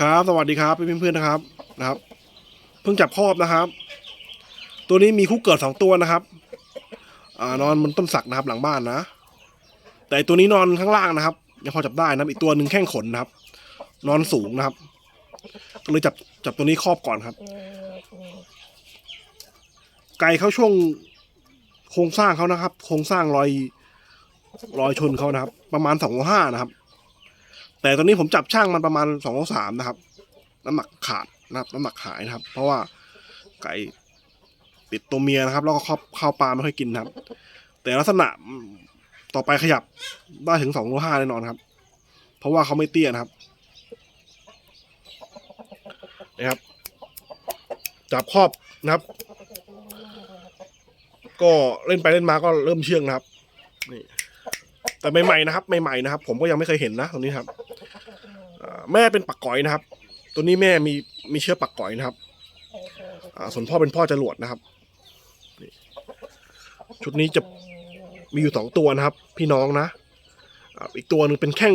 ครับสวัสดีครับเพื่อนๆนะครับนะครับ เพิ่งจับครอบนะครับ ตัวนี้มีคู่เกิดสองตัวนะครับ อ่านอนบนต้นสักนะครับหลังบ้านนะ แต่ตัวนี้นอนข้างล่างนะครับยังพอจับได้นะอีกตัวหนึ่งแข้งขนนะครับ นอนสูงนะครับ ก็เลยจับจับตัวนี้ครอบก่อนครับ ไก่เขาช่วงโครงสร้างเขานะครับ โครงสร้างรอยรอยชนเขานะครับ ประมาณสองห้านะครับ แต่ตอนนี้ผมจับช่างมันประมาณสองสามนะครับ น้ำหนักขาดนะครับน้ำหนักหายนะครับ เพราะว่าไก่ติดตัวเมียนะครับ แล้วก็ข้าวข้าวปลาไม่ค่อยกินครับ แต่ลักษณะต่อไปขยับได้ถึงสองโลห้าแน่นอนครับ เพราะว่าเขาไม่เตี้ยนะครับนะครับ จับครอบนะครับ ก็เล่นไปเล่นมาก็เริ่มเชื่องนะครับนี่แต่ใหม่ๆนะครับใหม่ๆนะครับ ผมก็ยังไม่เคยเห็นนะตรงนี้ครับ แม่เป็นปักก๋อยนะครับ ตัวนี้แม่มีมีเชื้อปักก๋อยนะครับอ่าส่วนพ่อเป็นพ่อจรวดนะครับ ชุดนี้จะมีอยู่สองตัวนะครับ พี่น้องนะอ่าอีกตัวหนึ่งเป็นแข้ง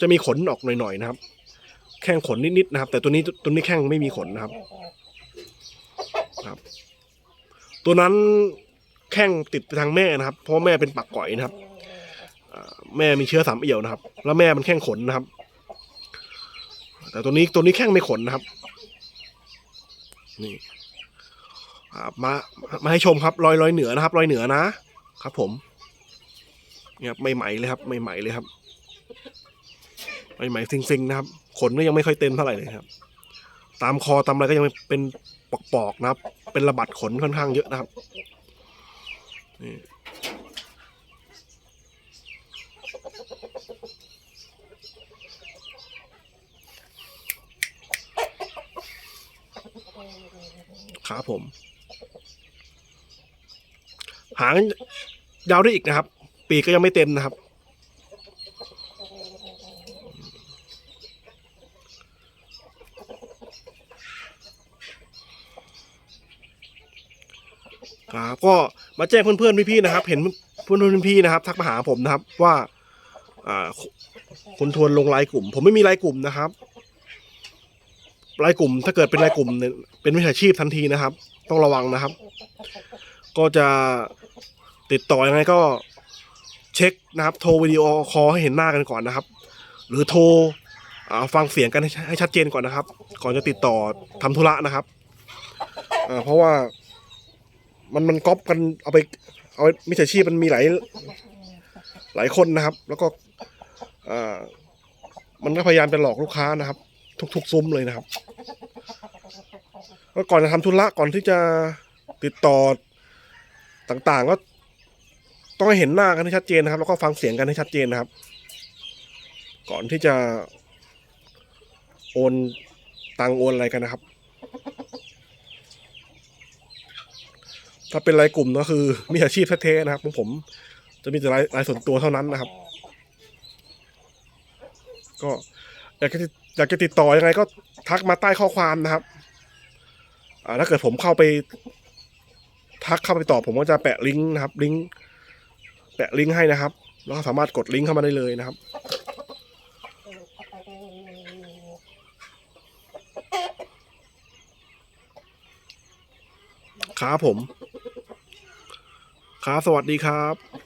จะมีขนออกหน่อยๆนะครับ แข้งขนนิดๆนะครับ แต่ตัวนี้ตัวนี้แข้งไม่มีขนนะครับครับ ตัวนั้นแข้งติดไปทางแม่นะครับ เพราะแม่เป็นปักก๋อยนะครับแม่มีเชื้อสามเอี่ยวนะครับ แล้วแม่มันแข้งขนนะครับ แต่ตัวนี้ตัวนี้แข้งไม่ขนนะครับ นี่อ่ามามาให้ชมครับรอยรอยเหนือนะครับ รอยเหนือนะครับ ผมเนี่ยครับใหม่ๆเลยครับใหม่ๆเลยครับใหม่ๆซิงๆนะครับ ขนก็ยังไม่ค่อยเต็มเท่าไหร่เลยครับ ตามคอตามอะไรก็ยังเป็นปอกๆนะครับ เป็นระบัดขนค่อนข้างเยอะนะครับนี่ ครับผม หางยาวได้อีกนะครับ ปีกก็ยังไม่เต็มนะครับ ครับก็มาแจ้งเพื่อนๆพี่ๆนะครับ เห็นเพื่อนๆพี่ๆนะครับ ทักมาหาผมนะครับว่า อ่าคุณทวนลงไลน์กลุ่ม ผมไม่มีไลน์กลุ่มนะครับ รายกลุ่ม ถ้าเกิดเป็นรายกลุ่มเนี่ยเป็นวิชาชีพทันทีนะครับ ต้องระวังนะครับ ก็จะติดต่อยังไงก็เช็คนะครับโทรวิดีโอคอลให้เห็นหน้ากันก่อนนะครับ หรือโทรอ่าฟังเสียงกันให้ให้ชัดเจนก่อนนะครับ ก่อนจะติดต่อทำธุระนะครับอ่าเพราะว่ามันมันก๊อปกันเอาไปเอามิจฉาชีพมันมีหลายหลายคนนะครับ แล้วก็อ่ามันก็พยายามจะหลอกลูกค้านะครับ ทุกๆซุ้มเลยนะครับก็ก่อนจะทำธุระก่อนที่จะติดต่อต่างๆ ก็ต้องให้เห็นหน้ากันให้ชัดเจนนะครับ แล้วก็ฟังเสียงกันให้ชัดเจนนะครับ ก่อนที่จะโอนตังโอนอะไรกันนะครับ ถ้าเป็นรายกลุ่มก็คือมีอาชีพแท้ๆนะครับของผมจะมีแต่รายรายส่วนตัวเท่านั้นนะครับ ก็อยากจะ อยากจะติดต่อยังไงก็ทักมาใต้ข้อความนะครับ อ่าถ้าเกิดผมเข้าไป ทักเข้าไปตอบผมก็จะแปะลิงก์นะครับ ลิงก์แปะลิงก์ให้นะครับ แล้วก็สามารถกดลิงก์เข้ามาได้เลยนะครับครับผมครับสวัสดีครับ